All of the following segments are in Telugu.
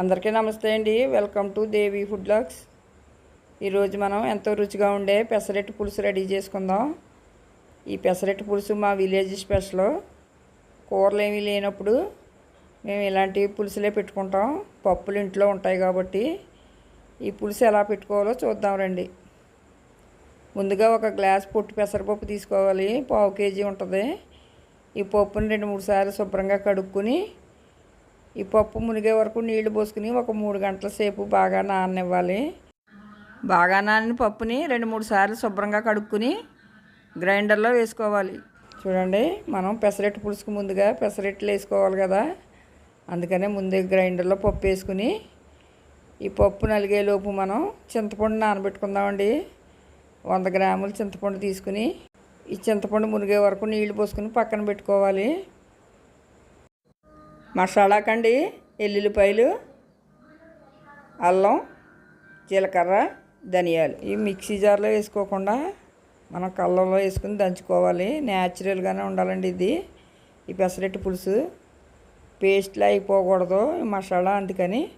అందరికీ నమస్తే అండి. Welcome to Devi food logs ఈరోజు మనం ఎంతో రుచిగా ఉండే పెసరెట్టు పులుసు రెడీ చేసుకుందాం. ఈ పెసరెట్టు పులుసు మా విలేజ్ స్పెషల్. కూరలు ఏమీ లేనప్పుడు మేము ఇలాంటి పులుసులే పెట్టుకుంటాం. పప్పులు ఇంట్లో ఉంటాయి కాబట్టి ఈ పులుసు ఎలా పెట్టుకోవాలో చూద్దాం రండి. ముందుగా ఒక గ్లాస్ పొట్టు పెసరపప్పు తీసుకోవాలి. పావు కేజీ ఉంటుంది. ఈ పప్పుని రెండు మూడు సార్లు శుభ్రంగా కడుక్కుని ఈ పప్పు మునిగే వరకు నీళ్ళు పోసుకుని ఒక మూడు గంటల సేపు బాగా నాననివ్వాలి. బాగా నానిన పప్పుని రెండు మూడు సార్లు శుభ్రంగా కడుక్కుని గ్రైండర్లో వేసుకోవాలి. చూడండి మనం పెసరట్టు పులుసుకు ముందుగా పెసరట్లు వేసుకోవాలి కదా. అందుకనే ముందే గ్రైండర్లో పప్పు వేసుకుని ఈ పప్పు నలిగేలోపు మనం చింతపండు నానబెట్టుకుందామండి. వంద గ్రాములు చింతపండు తీసుకుని ఈ చింతపండు మునిగే వరకు నీళ్ళు పోసుకుని పక్కన పెట్టుకోవాలి. మసాలాకండి ఎల్లుల్లిపాయలు అల్లం జీలకర్ర ధనియాలు. ఈ మిక్సీ జార్లో వేసుకోకుండా మనం కళ్ళంలో వేసుకుని దంచుకోవాలి. న్యాచురల్గానే ఉండాలండి ఇది. ఈ పెసరట్టు పులుసు పేస్ట్లో అయిపోకూడదు మసాలా అందుకని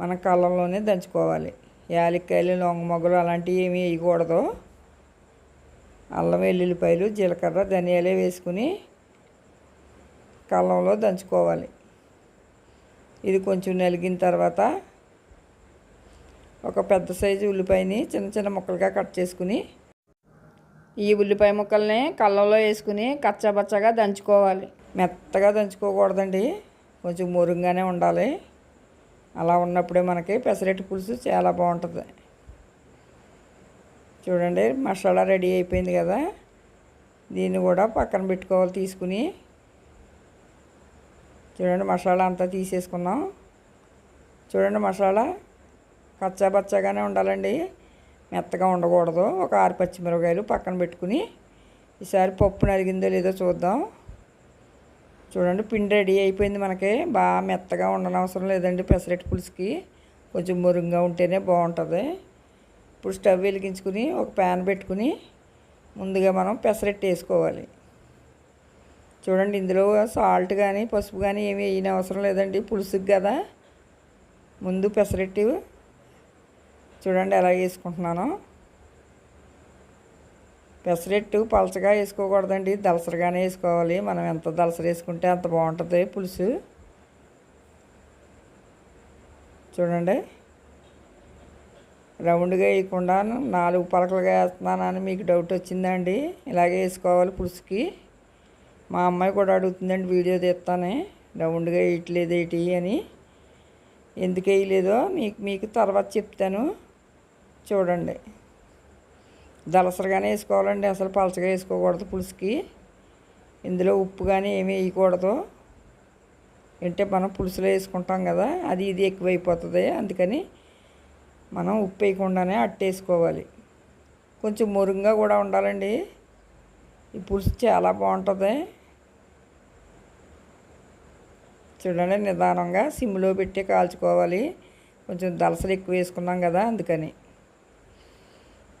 మనం కళ్ళంలోనే దంచుకోవాలి. యాలక్కాయలు లొంగ మొగ్గలు అలాంటివి ఏమీ వేయకూడదు. అల్లం వెల్లుల్లిపాయలు జీలకర్ర ధనియాలే వేసుకుని కళ్ళంలో దంచుకోవాలి. ఇది కొంచెం నలిగిన తర్వాత ఒక పెద్ద సైజు ఉల్లిపాయని చిన్న చిన్న ముక్కలుగా కట్ చేసుకుని ఈ ఉల్లిపాయ ముక్కల్ని కళ్ళంలో వేసుకుని కచ్చాబచ్చగా దంచుకోవాలి. మెత్తగా దంచుకోకూడదండి. కొంచెం మురుగ్గానే ఉండాలి. అలా ఉన్నప్పుడే మనకి పెసరట్టు పులుసు చాలా బాగుంటుంది. చూడండి మసాలా రెడీ అయిపోయింది కదా. దీన్ని కూడా పక్కన పెట్టుకోవాలి తీసుకుని చూడండి మసాలా అంతా తీసేసుకున్నాం చూడండి మసాలా కచ్చాబచ్చాగానే ఉండాలండి. మెత్తగా ఉండకూడదు. ఒక ఆరు పచ్చిమిరపకాయలు పక్కన పెట్టుకుని ఈసారి పప్పు నరిగిందో లేదో చూద్దాం. చూడండి పిండి రెడీ అయిపోయింది మనకి. బాగా మెత్తగా ఉండనవసరం లేదండి పెసరట్టు పులుసుకి. కొంచెం మురుగ్గా ఉంటేనే బాగుంటుంది. ఇప్పుడు స్టవ్ వెలిగించుకుని ఒక ప్యాన్ పెట్టుకుని ముందుగా మనం పెసరెట్టు వేసుకోవాలి. చూడండి ఇందులో సాల్ట్ కానీ పసుపు కానీ ఏమి వేయని అవసరం లేదండి. పులుసుకి కదా. ముందు పెసరెట్టి చూడండి ఎలా వేసుకుంటున్నాను. పెసరెట్టు పలచగా వేసుకోకూడదండి. దలసరగానే వేసుకోవాలి. మనం ఎంత దళసర వేసుకుంటే అంత బాగుంటుంది పులుసు. చూడండి. రౌండ్గా వేయకుండా నాలుగు పలకలుగా వేస్తున్నానని మీకు డౌట్ వచ్చిందండి ఇలాగే వేసుకోవాలి పులుసుకి. మా అమ్మాయి కూడా అడుగుతుందండి వీడియో తీస్తానే రౌండ్గా వేయట్లేదు ఏంటి అని. ఎందుకు వేయలేదో మీకు మీకు తర్వాత చెప్తాను చూడండి. దలసరగానే వేసుకోవాలండి అసలు పలచగా వేసుకోకూడదు పులుసుకి. ఇందులో ఉప్పు కానీ ఏమీ వేయకూడదు. అంటే మనం పులుసులో వేసుకుంటాం కదా అది ఇది ఎక్కువైపోతుంది అందుకని మనం ఉప్పు వేయకుండానే అట్టేసుకోవాలి. కొంచెం మురుగ్గా కూడా ఉండాలండి. ఈ పులుసు చాలా బాగుంటుంది. చూడండి నిదానంగా సిమ్లో పెట్టి కాల్చుకోవాలి. కొంచెం దలసలు ఎక్కువ వేసుకున్నాం కదా అందుకని.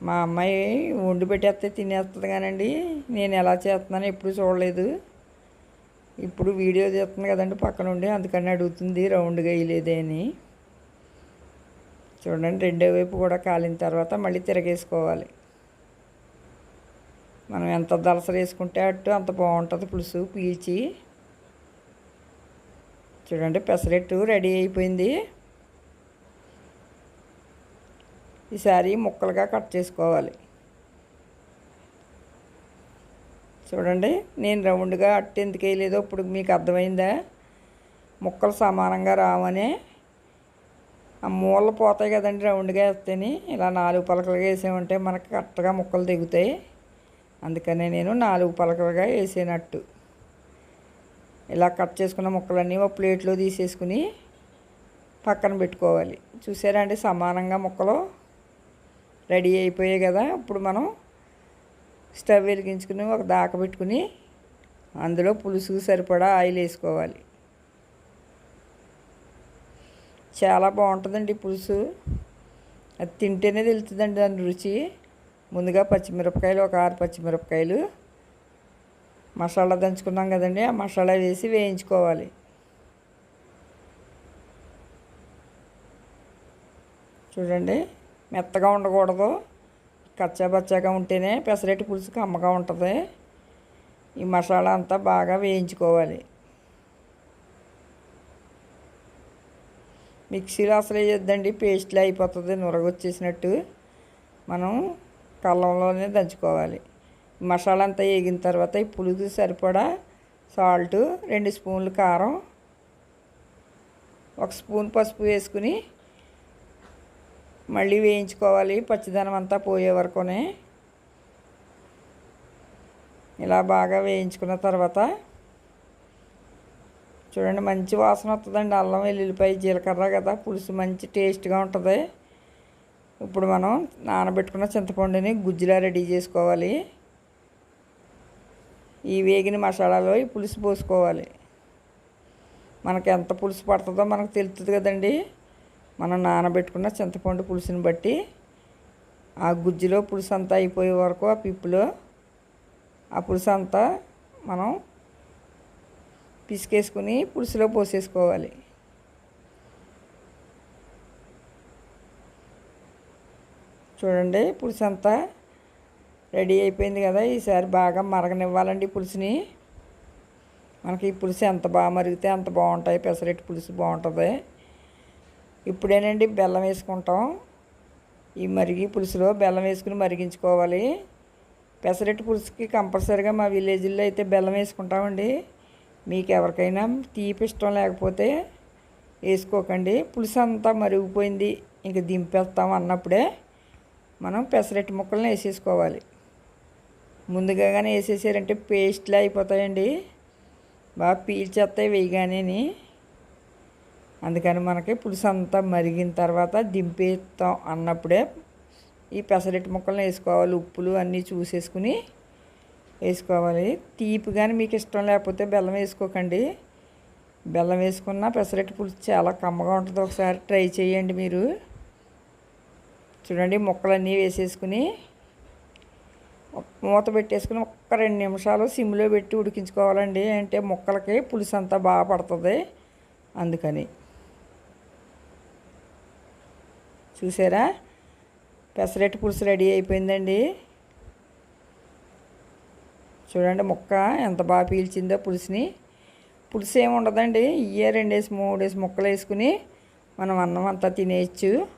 మా అమ్మాయి వండి పెట్టేస్తే తినేస్తుంది కానండి. నేను ఎలా చేస్తున్నానో ఎప్పుడు చూడలేదు. ఇప్పుడు వీడియో చేస్తుంది కదండి పక్కన ఉండి అందుకని అడుగుతుంది రౌండ్గా వేయలేదే అని. చూడండి రెండో వైపు కూడా కాలిన తర్వాత మళ్ళీ తిరగేసుకోవాలి. మనం ఎంత దలసర వేసుకుంటే అట్టు అంత బాగుంటుంది. పులుసు పీల్చి. చూడండి పెసరెట్టు రెడీ అయిపోయింది. ఈసారి ముక్కలుగా కట్ చేసుకోవాలి. చూడండి నేను రౌండ్గా అట్టు ఎందుకు వేయలేదో ఇప్పుడు మీకు అర్థమైందా? ముక్కలు సమానంగా రావని. ఆ మూలలు పోతాయి కదండి రౌండ్గా వేస్తేని. ఇలా నాలుగు పలకలుగా వేసామంటే మనకు కరెక్ట్గా ముక్కలు దిగుతాయి అందుకనే నేను నాలుగు పలకలుగా వేసేనట్టు. ఇలా కట్ చేసుకున్న ముక్కలన్నీ ఒక ప్లేట్లో తీసేసుకుని పక్కన పెట్టుకోవాలి. చూసారా అండి సమానంగా ముక్కలు రెడీ అయిపోయాయి కదా. ఇప్పుడు మనం స్టవ్ వెలిగించుకుని ఒక దాక పెట్టుకుని అందులో పులుసుకు సరిపడా ఆయిల్ వేసుకోవాలి. చాలా బాగుంటుందండి పులుసు. అది తింటేనే తెలుస్తుందండి దాని రుచి. ముందుగా పచ్చిమిరపకాయలు ఒక ఆరు పచ్చిమిరపకాయలు మసాలా దంచుకున్నాం కదండి. ఆ మసాలా వేసి వేయించుకోవాలి. చూడండి మెత్తగా ఉండకూడదు. కచ్చాబచ్చాగా ఉంటేనే పెసరట్టు పులుసు కమ్మగా ఉంటుంది. ఈ మసాలా అంతా బాగా వేయించుకోవాలి. మిక్సీలో అసలు వేయొద్దండి పేస్ట్లో అయిపోతుంది నురగొచ్చేసినట్టు. మనం కళ్ళంలోనే దంచుకోవాలి. మసాలా అంతా వేగిన తర్వాత ఈ పులుగు సరిపడా సాల్ట్ రెండు స్పూన్లు కారం ఒక స్పూన్ పసుపు వేసుకుని మళ్ళీ వేయించుకోవాలి. పచ్చిదనం అంతా పోయే వరకునే. ఇలా బాగా వేయించుకున్న తర్వాత చూడండి మంచి వాసన వస్తుందండి. అల్లం వెల్లుల్లిపాయ జీలకర్ర కదా పులుసు మంచి టేస్ట్గా ఉంటుంది. ఇప్పుడు మనం నానబెట్టుకున్న చింతపండుని గుజ్జులా రెడీ చేసుకోవాలి. ఈ వేగిన మసాలాలో ఈ పులుసు పోసుకోవాలి. మనకి ఎంత పులుసు పడుతుందో మనకు తెలుస్తుంది కదండి. మనం నానబెట్టుకున్న చింతపండు పులుసుని బట్టి ఆ గుజ్జులో పులుసు అంతా అయిపోయే వరకు ఆ పిప్పులో ఆ పులుసు అంతా మనం పిసికేసుకుని పులుసులో పోసేసుకోవాలి. చూడండి పులుసు అంతా రెడీ అయిపోయింది కదా. ఈసారి బాగా మరగనివ్వాలండి పులుసుని. మనకి ఈ పులుసు ఎంత బాగా మరిగితే అంత బాగుంటాయి. పెసరట్టు పులుసు బాగుంటుంది. ఇప్పుడేనండి బెల్లం వేసుకుంటాం. ఈ మరిగి పులుసులో బెల్లం వేసుకుని మరిగించుకోవాలి. పెసరట్టు పులుసుకి కంపల్సరీగా మా విలేజ్లో అయితే బెల్లం వేసుకుంటామండి. మీకు ఎవరికైనా తీపి ఇష్టం లేకపోతే వేసుకోకండి. పులుసు అంతా మరిగిపోయింది. ఇంక దింపేస్తాం అన్నప్పుడే. మనం పెసరట్టు ముక్కలను వేసేసుకోవాలి. ముందుగా కానీ వేసేసారంటే పేస్ట్లా అయిపోతాయండి. బాగా పీల్చేస్తాయి వేయగానే అందుకని మనకి పులుసు అంతా మరిగిన తర్వాత దింపేస్తాం అన్నప్పుడే ఈ పెసరట్టు ముక్కలను వేసుకోవాలి. ఉప్పులు అన్నీ చూసేసుకుని వేసుకోవాలి. తీపి కానీ మీకు ఇష్టం లేకపోతే బెల్లం వేసుకోకండి. బెల్లం వేసుకున్న పెసరట్టు పులుసు చాలా కమ్మగా ఉంటుంది. ఒకసారి ట్రై చేయండి మీరు. చూడండి ముక్కలన్నీ వేసేసుకుని మూత పెట్టేసుకుని ఒక్క రెండు నిమిషాలు సిమ్లో పెట్టి ఉడికించుకోవాలండి. అంటే ముక్కలకి పులుసు అంతా బాగా పడుతుంది అందుకని. చూసారా? పెసరట్టు పులుసు రెడీ అయిపోయిందండి. చూడండి ముక్క ఎంత బాగా పీల్చిందో పులుసుని. పులుసు ఏమి ఉండదండి. ఇయ్యే రెండేసి మూడేసి ముక్కలు వేసుకుని మనం అన్నం అంతా తినేయచ్చు.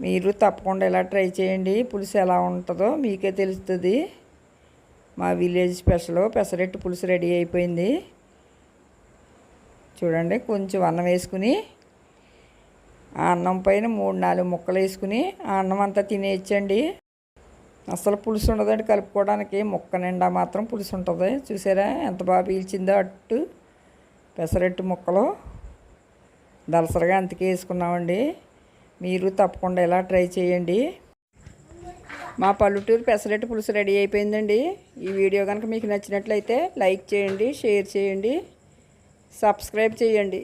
మీరు తప్పకుండా ఇలా ట్రై చేయండి. పులుసు ఎలా ఉంటుందో మీకే తెలుస్తుంది. మా విలేజ్ స్పెషల్ పెసరెట్టు పులుసు రెడీ అయిపోయింది. చూడండి కొంచెం అన్నం వేసుకుని ఆ అన్నం పైన మూడు నాలుగు ముక్కలు వేసుకుని ఆ అన్నం అంతా తినేయచ్చండి. అసలు పులుసు ఉండదండి కలుపుకోవడానికి ముక్క నిండా మాత్రం పులుసు ఉంటుంది. చూసారా ఎంత బాగా పీల్చిందో అట్టు పెసరట్టు ముక్కలు. దలసరగా అంతకే వేసుకున్నామండి. మీరు తప్పకుండా ఇలా ట్రై చేయండి. మా పల్లెటూరు పెసరట్టు పులుసు రెడీ అయిపోయిందండి. ఈ వీడియో కనుక మీకు నచ్చినట్లయితే లైక్ చేయండి షేర్ చేయండి సబ్స్క్రైబ్ చేయండి.